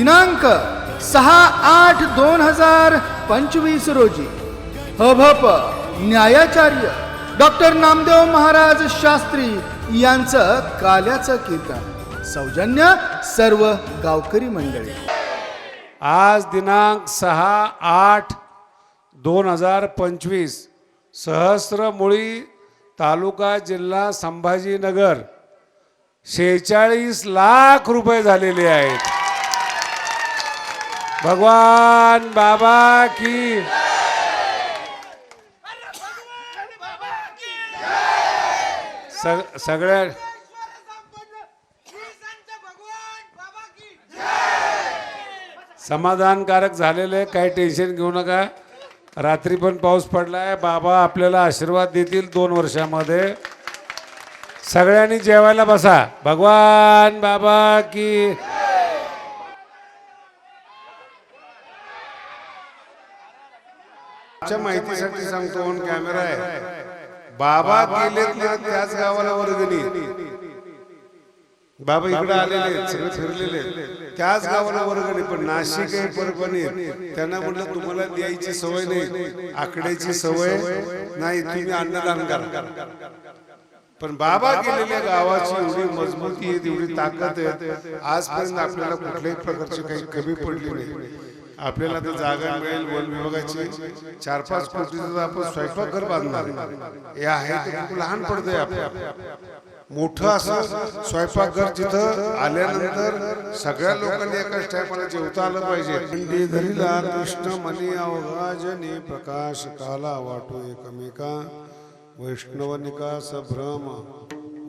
दिनांक सहा आठ दोन हजार पंचवीस रोजी हभप न्यायाचार्य डॉक्टर नामदेव महाराज शास्त्री यांचं काल्याचं कीर्तन. सौजन्य सर्व गावकरी मंडळी. आज दिनांक सहा आठ दोन हजार पंचवीस सहस्रमुळी तालुका जिल्हा संभाजीनगर शेहेचाळीस लाख रुपये झालेले आहेत. भगवान बाबा की सग सगळ्या समाधानकारक झालेले काही टेन्शन घेऊ नका. रात्री पण पाऊस पडलाय. बाबा आपल्याला आशीर्वाद देतील दोन वर्षामध्ये. सगळ्यांनी जेवायला बसा. भगवान बाबा की च्या माहितीसाठी सांगतो ऑन कॅमेरा आहे. बाबा गेलेत ना त्याच गावाला वर्गणी. बाबा इकडे आलेले सगळे फिरलेले. त्याच गावाला वर्गणी पण नाशिक आहे परभणी. त्यांना म्हटलं तुम्हाला द्यायची सवय नाही. आकड्याची सवय नाही तुम्ही अन्नदान करा. पण बाबा गेलेल्या गावाची एवढी मजबूती आहे एवढी ताकद आहे आजपर्यंत आपल्याला कुठल्याही प्रकारची काही कमी पडली नाही. आपल्याला तर जागा मिळेल वन विभागाची. चार पाच कोटीचं तर आपण स्वयंपाकघर बांधणार हे आहे लहान पडतंय आपल्या मोठं असं स्वयंपाकघर जिथं आल्यानंतर सगळ्या लोकांनी एकाच टायमाला जेवता आलं पाहिजे. पिंडी धरिला कृष्ण मनी अवघाजने प्रकाश काला वाटो एकमेका. वैष्णवनिका सभ्रम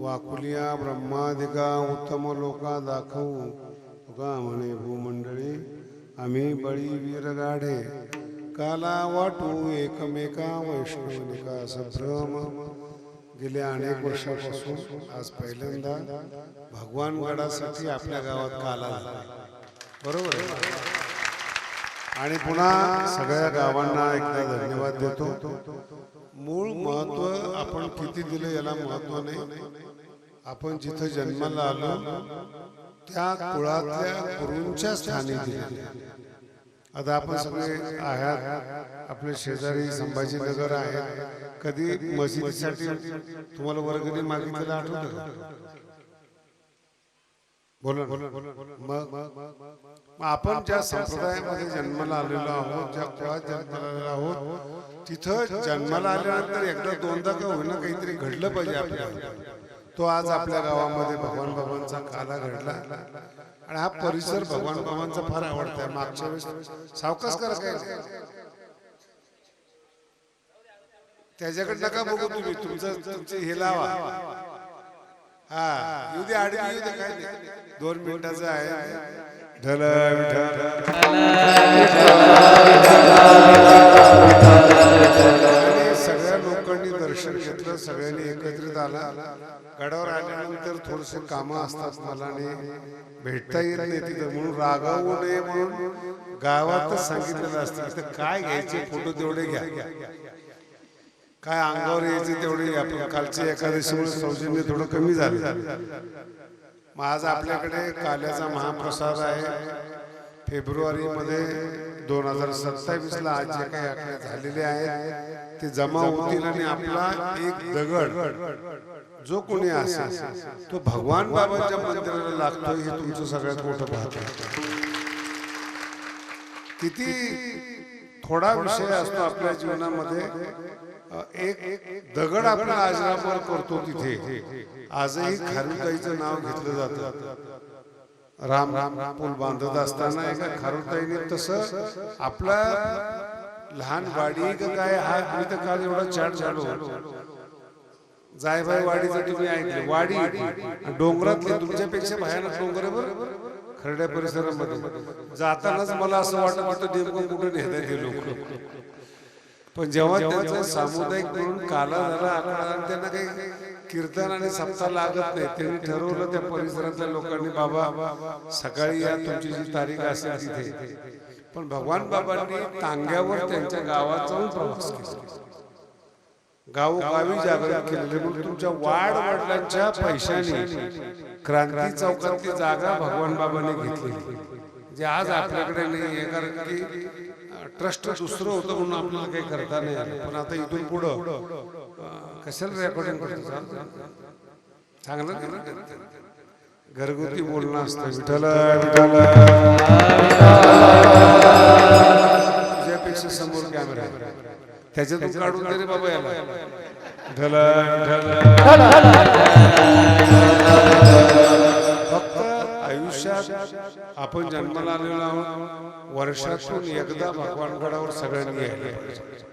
वाकुलिया ब्रह्मादिका उत्तम लोका दाखवू. तुका म्हणे भूमंडळी. आम्ही बळी वीर गाढे काला वाटू एकमेका वैष्णवनिका सभ्रम गेल्या अनेक वर्षापासून आज पहिल्यांदा भगवान गडासाठी आपल्या गावात काला झाला. बरोबर? आणि पुन्हा सगळ्या गावांना एकदा धन्यवाद देतो. मूळ महत्त्व आपण किती दिलं याला महत्त्व नाही. आपण जिथं जन्माला आलो त्या कुळातल्या गुरूंच्या स्थानी दिले आता आपण सगळे आहात आपले शेजारी संभाजीनगर आहे कधी मशिदीसाठी तुम्हाला वर्गणी मागितलेला आठवत बोला मग आपण ज्या संप्रदायामध्ये जन्माला आलेलो आहोत ज्या कुळात जन्माला आलेलो आहोत तिथं जन्माला आल्यानंतर एकदा दोनदा का होईना काहीतरी घडलं पाहिजे आपल्याला. तो आज आपल्या गावामध्ये भगवान बाबांचा काला घडला आणि हा परिसर भगवान बाबांचा फार आवडता मागच्या वेळेस सावकाश करा काय त्याच्याकडे नका बघू तुम्ही तुमचं तुमचे हे लावा हा येऊ दे आडवी येऊ दे काय दोन मिनिटाचं आहे ढल विठ्ठल दर्शन सगळ्यांनी एकत्रित आला. गडावर आल्यानंतर थोडसे कामं असतात मला भेटता येत नाही तिथं. म्हणून रागावू नये म्हणून गावातच सांगितलेलं असतं. इथं काय घ्यायचे फोटो तेवढे घ्या. काय अंगावर यायचे तेवढे घ्या. पण एकादशीमुळे सौजन्य थोडं कमी झालं. मग आज आपल्याकडे काल्याचा महाप्रसाद आहे. फेब्रुवारी मध्ये दोन हजार सत्तावीस ला आज जे काही आकडे झालेले आहेत ते जमा होतील आणि आपला एक दगड जो कोणी असेल तो भगवान बाबांच्या मंदिराला लागतो हे तुमचं सगळ्यात मोठं पाहतो किती थोडा विषय असतो आपल्या जीवनामध्ये एक दगड आपण आजरापर करतो तिथे. आजही खारुताईचं नाव घेतलं जातं. राम राम पूल बांधत असताना एका खारुताईने तसं आपला लहान वाडी काय हा मी तर काल एवढा चाट झालो. जायभाई वाडीचं तुम्ही ऐकले. वाडी. डोंगरात डोंगरातले तुमच्यापेक्षा भयानक डोंगर बरोबर खरड्या परिसरामध्ये. जातानाच मला असं वाटत होतं नेमकं कुठे नेता हे लोक. पण जेव्हा त्यांचा सामुदायिक म्हणून काला झाला त्यांना काही कीर्तन आणि सप्ताह लागत नाही. त्यांनी ठरवलं त्या परिसरातल्या लोकांनी बाबा सकाळी या तुमची जी तारीख असेल तिथे. पण भगवान बाबांनी टांग्यावर त्यांच्या गावात जाऊन प्रवास केला. गावोगावी जागरण केलेले म्हणून तुमच्या वाढ वडिलांच्या पैशाने क्रांती चौकातली जागा भगवान बाबांनी घेतली जे आज आपल्याकडे नाही आहे कारण की ट्रस्ट दुसरं होतं म्हणून आपल्याला काही करता नाही आलं. पण आता इथून पुढं कशाला रेकॉर्डिंग करून सांग? चांगलं घरगुती बोलणं असतं. विठाला तुझ्यापेक्षा समोर कॅमेरा आहे. त्याच्यातून काढून दे बाबा याला. विठाला, ढल आयुष्यात आपण जन्माला आलेलो आहोत. वर्षातून एकदा भगवानगडावर सगळ्यांनी यायला पाहिजे.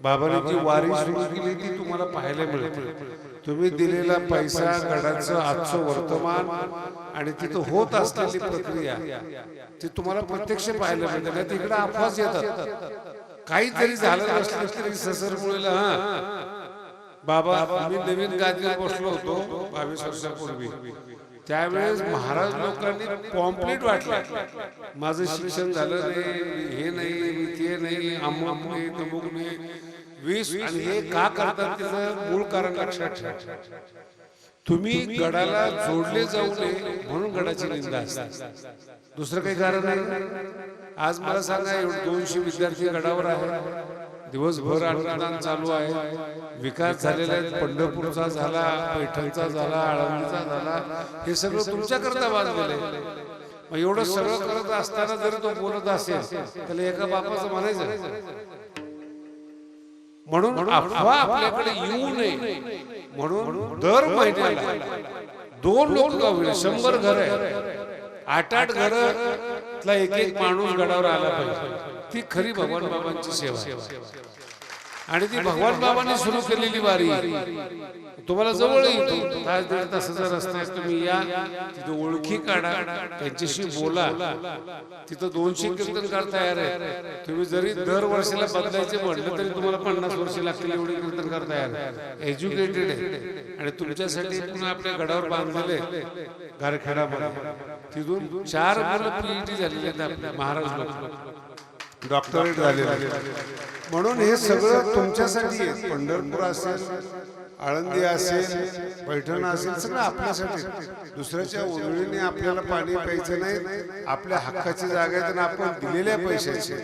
बाबाने जी वारी सुरू केली ती तुम्हाला पाहायला मिळते. तुम्ही दिलेला पैसा गडाचं आजचं वर्तमान आणि तिथं होत असलेली प्रक्रिया ती तुम्हाला प्रत्यक्ष पाहायला मिळते. नाही तिकडे अफवाच येतात. काहीतरी झालं नसलं तरी ससरमुळेला हा. बाबा मी नवीन गादीवर बसलो होतो बावीस वर्षापूर्वी. त्यावेळेस महाराज लोकांनी पॉम्पलेट वाटलं. माझं शिक्षण झालं नाही हे नाही ते नाही अमुक नाही तमुक नाही. वीस आणि हे का करतात त्याचं मूळ कारण लक्षात ठेवा. तुम्ही गडाला जोडले जाऊ नये म्हणून गडाची निंदा असते. दुसरं काही कारण नाही. आज मला सांगा एवढे दोनशे विद्यार्थी गडावर आहेत. दिवसभर अन्नदान चालू आहे. विकास झालेला आहे पंढरपूरचा झाला पैठणचा झाला आळंदीचा झाला. हे सगळं तुमच्याकरता आहे. मग एवढं सगळं करत असताना जरी तो बोलत असेल त्याला एका बापाचं म्हणायचं म्हणून अफवा आपल्याकडे येऊ नये. म्हणून दर महिन्याला दोन लोक होईल शंभर घर आहे आठ आठ घर एक एक माणूस गडावर आला पाहिजे. ती खरी भगवान बाबांची सेवा आणि ती भगवान बाबांनी सुरू केलेली वारी. तुम्हाला जवळ येतो. तास दीड तासाचा रस्ता आहे. तुम्ही या तिथे ओळखी काढा. त्यांच्याशी बोला. तिथं दोनशे कीर्तनकार तयार आहे तुम्ही जरी दर वर्षाला बदलायचे म्हटलं तरी तुम्हाला पन्नास वर्ष लागतील एवढे कीर्तनकार तयार आहे एज्युकेटेड आहे आणि तुमच्यासाठी पुन्हा आपल्या गडावर बांधलेले गारखेडामध्ये तिथून चार मुलं पीएचडी झालेली आहेत महाराज डॉक्टरेट झालेले म्हणून हे सगळं तुमच्यासाठी पंढरपूर असेल आळंदी असेल पैठण असेल सगळं आपल्यासाठी दुसऱ्याच्या उजळीने आपल्याला पाणी प्यायचं नाही आपल्या हक्काची जागा आहे तर आपण दिलेल्या पैशाची.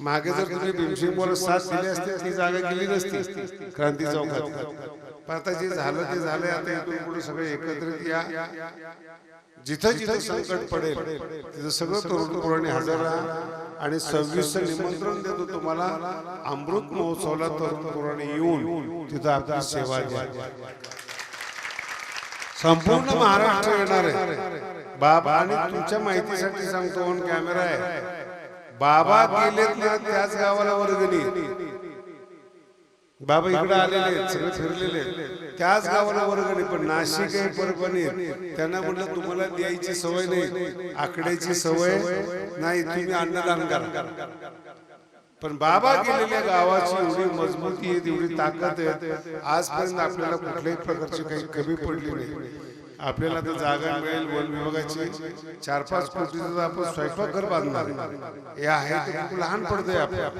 मागे जर तुम्ही भीमसिंग साथ दिली असते ती जागा गेली नसती क्रांती चौकात. पण आता जे झालं ते झालंय आता इथून पुढे सगळे एकत्रित या. जिथं जिथं संकट पडेल तिथं सगळं तरुण पोरांनी हजर राहा आणि सव्वीस निमंत्रण देतो तुम्हाला. अमृत महोत्सवाला तरुण पोरांनी येऊन तिथं आपली सेवा द्या संपूर्ण महाराष्ट्र येणार आहे. बाबा आणि तुमच्या माहितीसाठी सांगतो ऑन कॅमेरा आहे? बाबा गेलेत ना त्याच गावाला वर्गणी. बाबा इकडे आलेले सगळे फिरलेले. त्याच गावाला वर्गणी पण नाशिक आहे परभणी. त्यांना म्हटलं तुम्हाला द्यायची सवय नाही. आकड्याची सवय नाही तुम्ही अन्नदान करा. पण बाबा गेलेल्या गावाची एवढी मजबूती आहे एवढी ताकद आहे. आजपर्यंत आपल्याला कुठल्याही प्रकारची काही कमी पडली नाही. आपल्याला तर जागा मिळेल वन विभागाची चार पाच कोटीचं आपण स्वयंपाकघर बांधणार. हे आहे लहान पडतंय आपल्या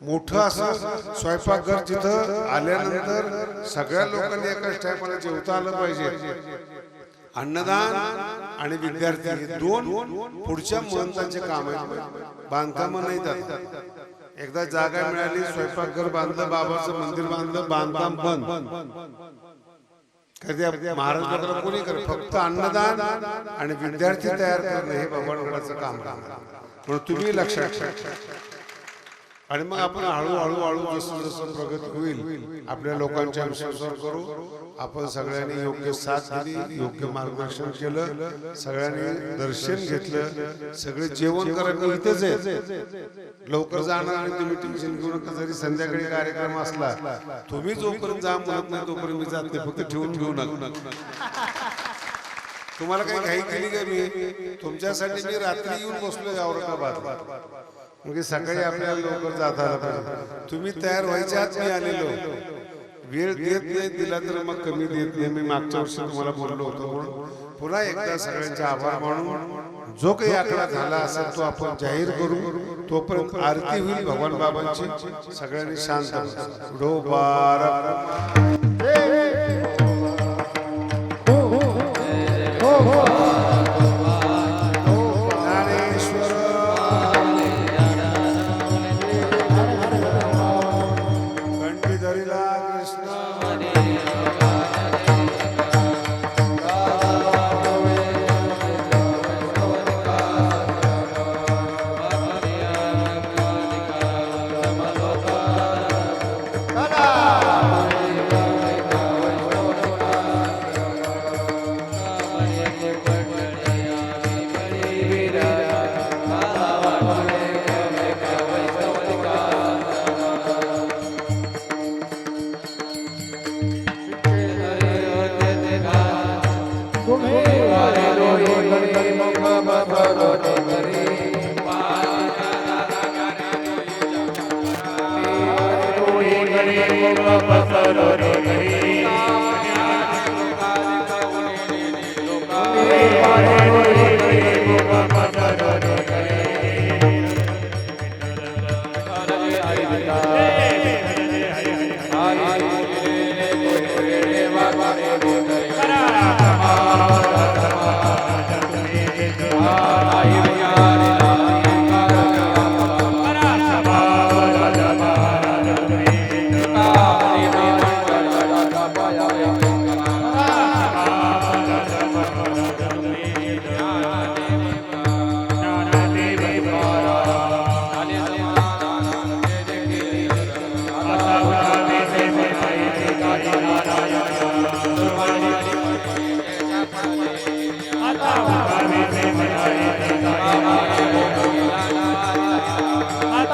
मोठं असं स्वयंपाकघर जिथं आल्यानंतर सगळ्या लोकांनी एकाच टायमाला जेवता आलं पाहिजे. अन्नदान आणि विद्यार्थी दोन पुढच्या महत्त्वाचे काम आहे बांधकाम नाही जात एकदा जागा मिळाली स्वयंपाकघर बांधलं बाबाचं मंदिर बांधलं बांधकाम बंद. कधी आप- कोणी कर फक्त अन्नदान आणि विद्यार्थी तयार करणं हे भगवानगडाचं काम म्हणून तुम्ही लक्षात आणि मग आपण हळूहळू हळू जसं जसं प्रगती होईल आपल्या लोकांच्या विश्वासावर करू. आपण सगळ्यांनी योग्य साथ दिली योग्य मार्गदर्शन केलं सगळ्यांनी दर्शन घेतलं सगळे जेवण करा मी इथेच आहे. लवकर जाणार आणि तुम्ही टेन्शन घेऊ नका जरी संध्याकाळी कार्यक्रम असला तुम्ही जोपर्यंत जा म्हणत नाही तोपर्यंत मी जात नाही फक्त ठेवून घेऊ नका. तुम्हाला काही घाई केली का मी? तुमच्यासाठी मी रात्री येऊन बसलोय औरंगाबाद म्हणजे सकाळी आपल्याला लवकर जाता आलं पाहिजे. तुम्ही तयार व्हायच्या आत मी आलेलो. वेळ देत नाही दिला तर मग कमी देत नाही. मी मागच्या वर्षी तुम्हाला बोललो होतो म्हणून. पुन्हा एकदा सगळ्यांचे आभार मानून जो काही आकडा झाला असेल तो आपण जाहीर करू. तोपर्यंत आरती होईल भगवान बाबांची. सगळ्यांनी शांत बसा. डो बारा. ज्ञानेश्वराय Sarara Sarara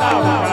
দাও